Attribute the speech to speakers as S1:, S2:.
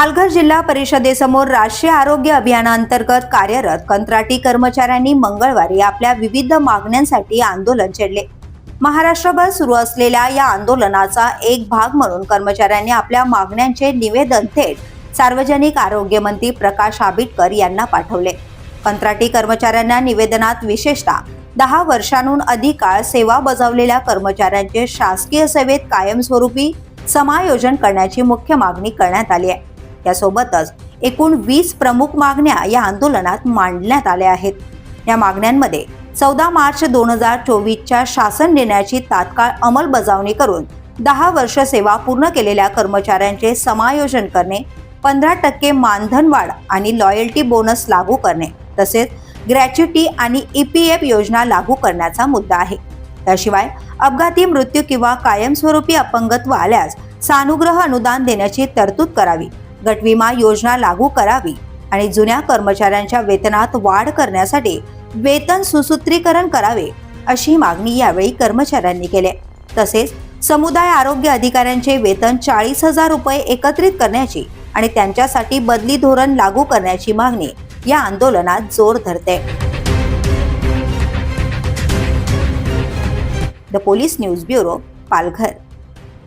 S1: पालघर जिल्हा परिषदेसमोर राष्ट्रीय आरोग्य अभियानांतर्गत कार्यरत कंत्राटी कर्मचाऱ्यांनी मंगळवारी आपल्या विविध मागण्यांसाठी आंदोलन छेडले महाराष्ट्रभर सुरू असलेल्या या आंदोलनाचा एक भाग म्हणून कर्मचाऱ्यांनी आपल्या मागण्यांचे निवेदन थेट सार्वजनिक आरोग्य मंत्री प्रकाश आबिटकर यांना पाठवले. कंत्राटी कर्मचाऱ्यांना निवेदनात विशेषतः दहा वर्षांहून अधिक काळ सेवा बजावलेल्या कर्मचाऱ्यांचे शासकीय सेवेत कायमस्वरूपी समायोजन करण्याची मुख्य मागणी करण्यात आली आहे. यासोबतच एकूण वीस प्रमुख मागण्या या आंदोलनात मांडण्यात आल्या आहेत. या मागण्यांमध्ये चौदा मार्च दोन हजार चोवीसच्या शासन देण्याची तात्काळ अंमलबजावणी करून दहा वर्ष सेवा पूर्ण केलेल्या कर्मचाऱ्यांचे समायोजन करणे पंधरा टक्के मानधन वाढ आणि लॉयल्टी बोनस लागू करणे तसेच ग्रॅच्युटी आणि ई पी एफ योजना लागू करण्याचा मुद्दा आहे. त्याशिवाय अपघाती मृत्यू किंवा कायमस्वरूपी अपंगत्व आल्यास सानुग्रह अनुदान देण्याची तरतूद करावी. गटविमा योजना लागू करावी आणि जुन्या कर्मचाऱ्यांच्या वेतनात वाढ करण्यासाठी वेतन सुसूत्रीकरण करावे अशी मागणी यावेळी कर्मचाऱ्यांनी केली. तसेच समुदाय आरोग्य अधिकाऱ्यांचे वेतन चाळीस हजार रुपये एकत्रित करण्याची आणि त्यांच्यासाठी बदली धोरण लागू करण्याची मागणी या आंदोलनात जोर धरते. The police news bureau Palghar.